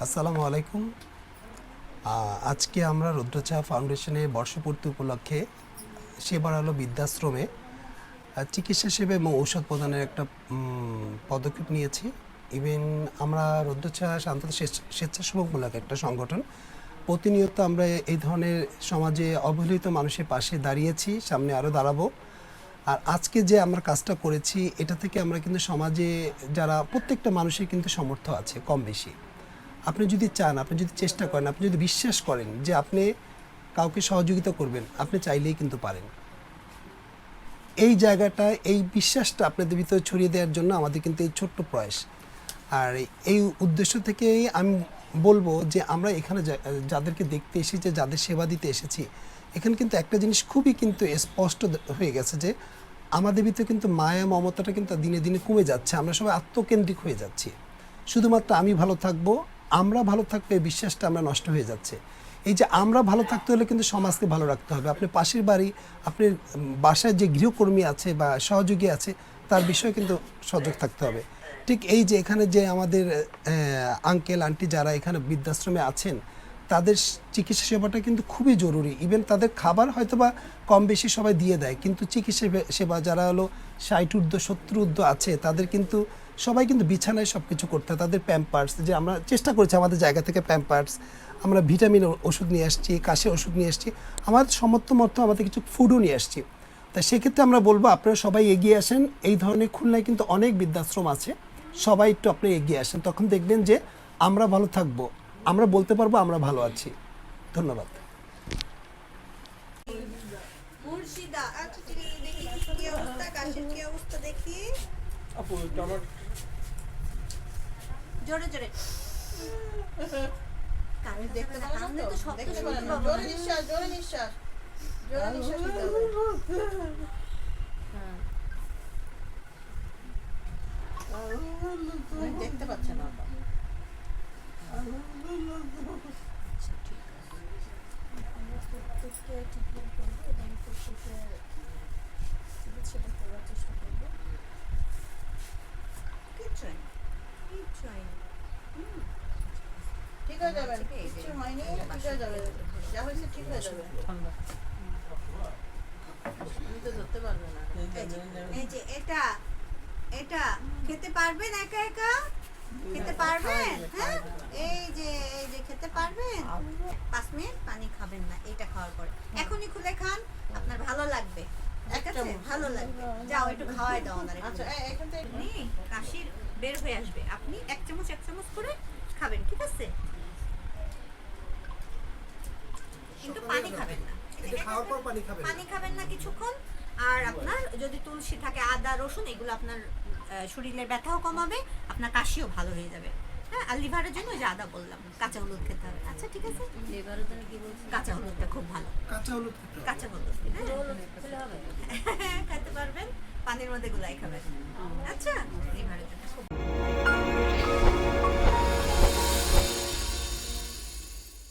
আসসালামু আলাইকুম। আজকে আমরা রুদ্রচা ফাউন্ডেশনে বর্ষপূর্তি উপলক্ষে সেবার আলো বৃদ্ধাশ্রমে চিকিৎসা সেবা এবং ঔষধ প্রদানের একটা পদক্ষেপ নিয়েছি। ইভেন আমরা রুদ্রচা শান্ত স্বেচ্ছ- স্বেচ্ছাসেবকমূলক একটা সংগঠন। প্রতিনিয়ত আমরা এই ধরনের সমাজে অবহেলিত মানুষের পাশে দাঁড়িয়েছি, সামনে আরও দাঁড়াবো। আর আজকে যে আমরা কাজটা করেছি, এটা থেকে আমরা কিন্তু সমাজে যারা প্রত্যেকটা মানুষের কিন্তু সমর্থ আছে, কম বেশি। আপনি যদি চান, আপনি যদি চেষ্টা করেন, আপনি যদি বিশ্বাস করেন যে আপনি কাউকে সহযোগিতা করবেন, আপনি চাইলেই কিন্তু পারেন। এই জায়গাটা, এই বিশ্বাসটা আপনাদের ভিতরে ছড়িয়ে দেওয়ার জন্য আমাদের কিন্তু এই ছোট্ট প্রয়াস। আর এই উদ্দেশ্য থেকেই আমি বলব যে আমরা এখানে যাদেরকে দেখতে এসেছি, যাদের সেবা দিতে এসেছি, এখানে কিন্তু একটা জিনিস খুবই কিন্তু স্পষ্ট হয়ে গেছে যে আমাদের ভিতরে কিন্তু মায়া, মমতাটা কিন্তু দিনে দিনে কমে যাচ্ছে। আমরা সবাই আত্মকেন্দ্রিক হয়ে যাচ্ছি। শুধুমাত্র আমি ভালো থাকব আমরা ভালো থাকলে এই বিশ্বাসটা আমরা নষ্ট হয়ে যাচ্ছে। এই যে আমরা ভালো থাকতে হলে কিন্তু সমাজকে ভালো রাখতে হবে। আপনি পাশের বাড়ি, আপনি বাসায় যে গৃহকর্মী আছে বা সহযোগী আছে, তার বিষয়ে কিন্তু সজাগ থাকতে হবে। ঠিক এই যে এখানে যে আমাদের আঙ্কেল, আন্টি যারা এখানে বৃদ্ধাশ্রমে আছেন, তাদের চিকিৎসা সেবাটা কিন্তু খুবই জরুরি। ইভেন তাদের খাবার হয়তো বা কম বেশি সবাই দিয়ে দেয়, কিন্তু চিকিৎসা সেবা- যারা হলো ষাট ঊর্ধ্ব, সত্তর ঊর্ধ্ব আছে, তাদের কিন্তু সবাই কিন্তু বিছানায় সব কিছু করতে হয়, তাদের প্যাম্পার্স যে আমরা চেষ্টা করেছি আমাদের জায়গা থেকে প্যাম্পার্স আমরা ভিটামিন ওষুধ নিয়ে আসছি, কাশি ওষুধ নিয়ে আসছি, আমাদের সমর্থ মর্থ আমাদের কিছু ফুডও নিয়ে আসছি। তা সেক্ষেত্রে আমরা বলব, আপনারা সবাই এগিয়ে আসেন, এই ধরনের খুলনায় কিন্তু অনেক বৃদ্ধাশ্রম আছে, সবাই একটু আপনি এগিয়ে আসেন, তখন দেখবেন যে আমরা ভালো থাকব, আমরা বলতে পারব আমরা ভালো আছি। ধন্যবাদ। মুর্শিদা আচ্ছা কি অবস্থা, কাশের কি অবস্থা, দেখি। আপু আমার জোরে জোরে। আমি দেখতে পারেন তো? শব্দ শুনতে জোরে নিঃশ্বাস জোরে নিঃশ্বাস। জোরে নিঃশ্বাস নিতে হবে। হয়ে হয়ে হয়ে এই যে, এই যে খেতে পারবেন হ্যাঁ পাঁচ মিনিট পানি খাবেন না এটা খাওয়ার পরে এখনই খুলে খান আপনার ভালো লাগবে ভালো লাগবে যাও একটু খাওয়াই দাও আচ্ছা কাশির বের হয়ে আসবে। আপনি এক চামচ এক চামচ করে খাবেন ঠিক আছে? কিন্তু পানি খাবেন না। পানি খাবেন। না কিছুক্ষণ। আর আপনার যদি তুলসী থাকে আদা রসুন এগুলো আপনার শরীরের ব্যথাও কমাবে আপনার কাশিও ভালো হয়ে যাবে। হ্যাঁ আর লিভারের জন্য ওই যে আদা বললাম কাঁচা হলুদ খেতে হবে। আচ্ছা ঠিক আছে? লিভারের জন্য কি বলছি কাঁচা হলুদটা খুব ভালো। কাঁচা হলুদ। কাঁচা হলুদ হ্যাঁ। খেতে পারবেন পানির মধ্যে গুলাই খাবেন। আচ্ছা